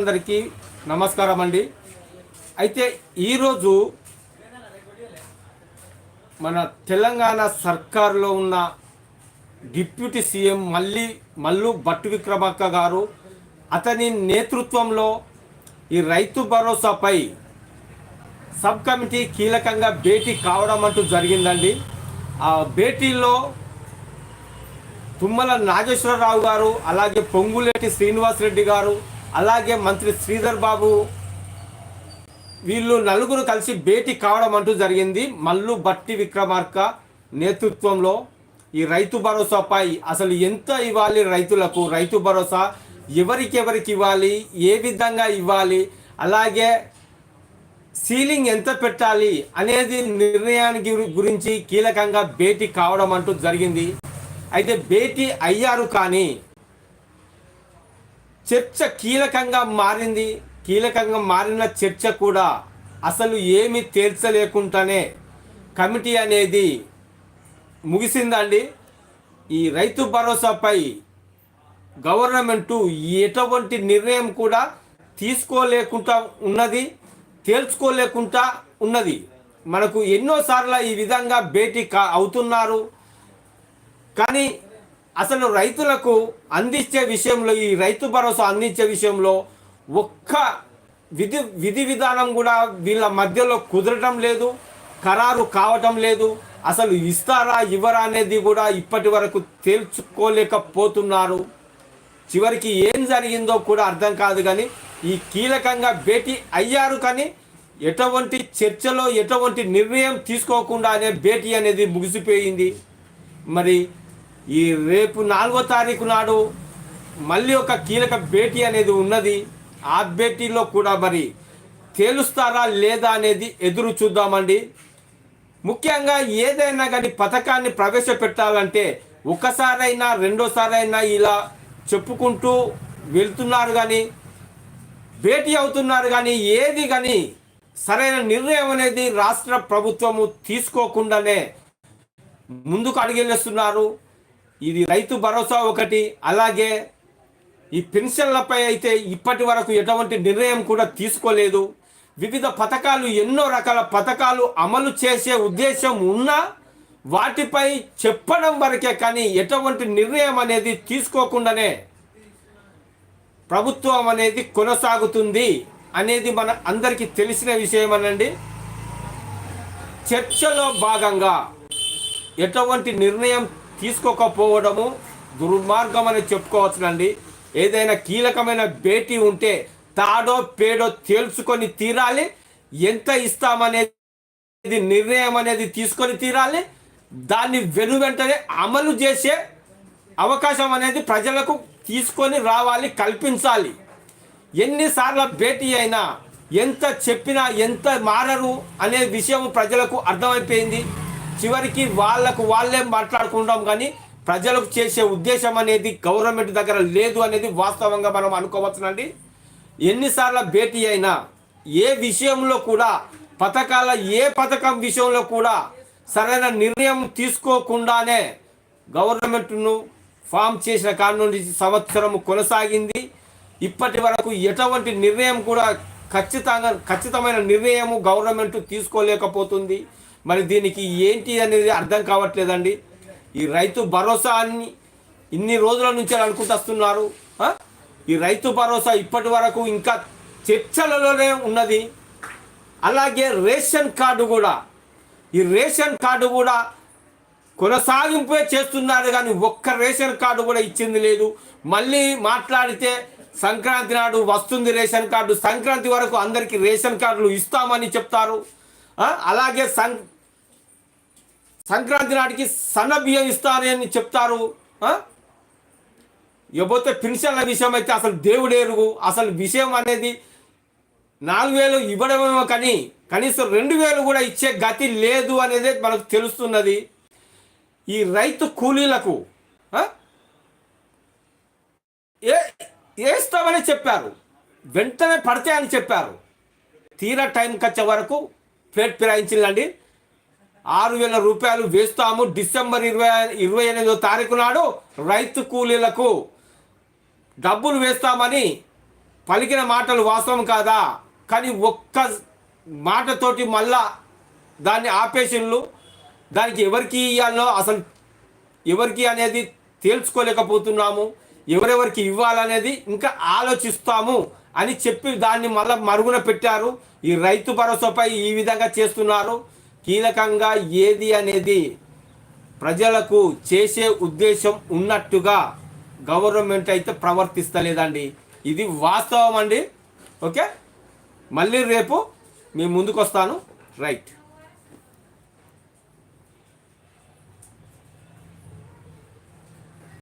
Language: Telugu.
అందరికీ నమస్కారం అండి అయితే ఈరోజు మన తెలంగాణ సర్కారులో ఉన్న డిప్యూటీ సీఎం మళ్ళీ మల్లు భట్టు విక్రమార్క గారు అతని నేతృత్వంలో ఈ రైతు భరోసాపై సబ్ కమిటీ కీలకంగా భేటీ కావడం అంటూ జరిగిందండి. ఆ భేటీలో తుమ్మల నాగేశ్వరరావు గారు అలాగే పొంగులేటి శ్రీనివాసరెడ్డి గారు అలాగే మంత్రి శ్రీధర్ బాబు వీళ్ళు నలుగురు కలిసి భేటీ కావడం అంటూ జరిగింది. మల్లు బట్టి విక్రమార్క నేతృత్వంలో ఈ రైతు భరోసాపై అసలు ఎంత ఇవ్వాలి రైతులకు? రైతు భరోసా ఎవరికెవరికి ఇవ్వాలి? ఏ విధంగా ఇవ్వాలి? అలాగే సీలింగ్ ఎంత పెట్టాలి అనేది నిర్ణయానికి గురించి కీలకంగా భేటీ కావడం అంటూ జరిగింది. అయితే భేటీ అయ్యారు కానీ చర్చ కీలకంగా మారింది. కీలకంగా మారిన చర్చ కూడా అసలు ఏమి తేల్చలేకుండానే కమిటీ అనేది ముగిసిందండి. ఈ రైతు భరోసాపై గవర్నమెంటు ఎటువంటి నిర్ణయం కూడా తీసుకోలేకుండా ఉన్నది తేల్చుకోలేకుండా ఉన్నది. మనకు ఎన్నోసార్లు ఈ విధంగా భేటీ కా అవుతున్నారు. కానీ అసలు రైతులకు అందించే విషయంలో ఈ రైతు భరోసా అందించే విషయంలో ఒక్క విధి విధి విధానం కూడా వీళ్ళ మధ్యలో కుదరటం లేదు ఖరారు కావటం లేదు. అసలు ఇస్తారా ఇవ్వరా అనేది కూడా ఇప్పటి వరకు తేల్చుకోలేకపోతున్నారు. చివరికి ఏం జరిగిందో కూడా అర్థం కాదు కానీ ఈ కీలకంగా భేటీ అయ్యారు కానీ ఎటువంటి చర్చలో ఎటువంటి నిర్ణయం తీసుకోకుండానే భేటీ అనేది ముగిసిపోయింది. మరి ఈ రేపు నాలుగో తారీఖు నాడు మళ్ళీ ఒక కీలక భేటీ అనేది ఉన్నది. ఆ భేటీలో కూడా మరి తేలుస్తారా లేదా అనేది ఎదురు చూద్దామండి. ముఖ్యంగా ఏదైనా కానీ పథకాన్ని ప్రవేశపెట్టాలంటే ఒకసారైనా రెండోసారైనా ఇలా చెప్పుకుంటూ వెళ్తున్నారు కానీ భేటీ అవుతున్నారు కానీ ఏది కానీ సరైన నిర్ణయం అనేది రాష్ట్ర ప్రభుత్వము తీసుకోకుండానే ముందుకు అడుగేస్తున్నారు ఇది రైతు భరోసా ఒకటి అలాగే ఈ పెన్షన్లపై అయితే ఇప్పటి వరకు ఎటువంటి నిర్ణయం కూడా తీసుకోలేదు. వివిధ పథకాలు ఎన్నో రకాల పథకాలు అమలు చేసే ఉద్దేశం ఉన్నా వాటిపై చెప్పడం వరకే కానీ ఎటువంటి నిర్ణయం అనేది తీసుకోకుండానే ప్రభుత్వం అనేది కొనసాగుతుంది అనేది మన అందరికీ తెలిసిన విషయం అనండి చర్చలో భాగంగా ఎటువంటి నిర్ణయం తీసుకోకపోవడము దుర్మార్గం అని చెప్పుకోవచ్చునండి. ఏదైనా కీలకమైన భేటీ ఉంటే తాడో పేడో తేల్చుకొని తీరాలి. ఎంత ఇస్తామనేది నిర్ణయం అనేది తీసుకొని తీరాలి. దాన్ని వెను వెంటనే అమలు చేసే అవకాశం అనేది ప్రజలకు తీసుకొని రావాలి కల్పించాలి. ఎన్నిసార్లు భేటీ అయినా ఎంత చెప్పినా ఎంత మారరు అనే విషయం ప్రజలకు అర్థమైపోయింది. చివరికి వాళ్ళకు వాళ్ళే మాట్లాడుకుంటాం కానీ ప్రజలకు చేసే ఉద్దేశం అనేది గవర్నమెంట్ దగ్గర లేదు అనేది వాస్తవంగా మనం అనుకోవచ్చునండి ఎన్నిసార్లు భేటీ అయినా ఏ విషయంలో కూడా పథకాల ఏ పథకం విషయంలో కూడా సరైన నిర్ణయం తీసుకోకుండానే గవర్నమెంట్ను ఫామ్ చేసిన కాడ నుండి సంవత్సరం కొనసాగింది. ఇప్పటి వరకు ఎటువంటి నిర్ణయం కూడా ఖచ్చితంగా ఖచ్చితమైన నిర్ణయము గవర్నమెంట్ తీసుకోలేకపోతుంది. మరి దీనికి ఏంటి అనేది అర్థం కావట్లేదండి. ఈ రైతు భరోసా అని ఇన్ని రోజుల నుంచి అనుకుంటూ వస్తున్నారు. ఈ రైతు భరోసా ఇప్పటి వరకు ఇంకా చర్చలలోనే ఉన్నది. అలాగే రేషన్ కార్డు కూడా. ఈ రేషన్ కార్డు కూడా కొనసాగింపే చేస్తున్నారు కానీ ఒక్క రేషన్ కార్డు కూడా ఇచ్చింది లేదు. మళ్ళీ మాట్లాడితే సంక్రాంతి నాడు వస్తుంది రేషన్ కార్డు. సంక్రాంతి వరకు అందరికీ రేషన్ కార్డులు ఇస్తామని చెప్తారు. అలాగే సం సంక్రాంతి నాటికి సన్న బియ్యం ఇస్తారని చెప్తారు. ఇకపోతే పెన్షన్ల విషయం అయితే అసలు దేవుడేరుగు అసలు విషయం అనేది నాలుగు వేలు ఇవ్వడమేమో కానీ కనీసం రెండు వేలు కూడా ఇచ్చే గతి లేదు అనేది మనకు తెలుస్తున్నది. ఈ రైతు కూలీలకు ఏ వేస్తామని చెప్పారు. వెంటనే పడతాయని చెప్పారు. తీరా టైంకి వచ్చే వరకు ప్లేట్ ఫిరాయించిందండి. ఆరు వేల రూపాయలు వేస్తాము డిసెంబర్ ఇరవై ఇరవై ఎనిమిదో తారీఖు నాడు రైతు కూలీలకు. డబ్బులు వేస్తామని పలికిన మాటలు వాస్తవం కాదా? కానీ ఒక్క మాటతోటి మళ్ళా దాన్ని ఆపేషన్లు దానికి ఎవరికి ఇవ్వాలో అసలు ఎవరికి అనేది తేల్చుకోలేకపోతున్నాము. ఎవరెవరికి ఇవ్వాలనేది ఇంకా ఆలోచిస్తాము. అని చెప్పి దాన్ని మళ్ళీ మరుగున పెట్టారు. ఈ రైతు భరోసాపై ఈ విధంగా చేస్తున్నారు. కీలకంగా ఏది అనేది ప్రజలకు చేసే ఉద్దేశం ఉన్నట్టుగా గవర్నమెంట్ అయితే ప్రవర్తిస్తలేదండి. ఇది వాస్తవం అండి. ఓకే? మళ్ళీ రేపు మీ ముందుకు వస్తాను రైట్.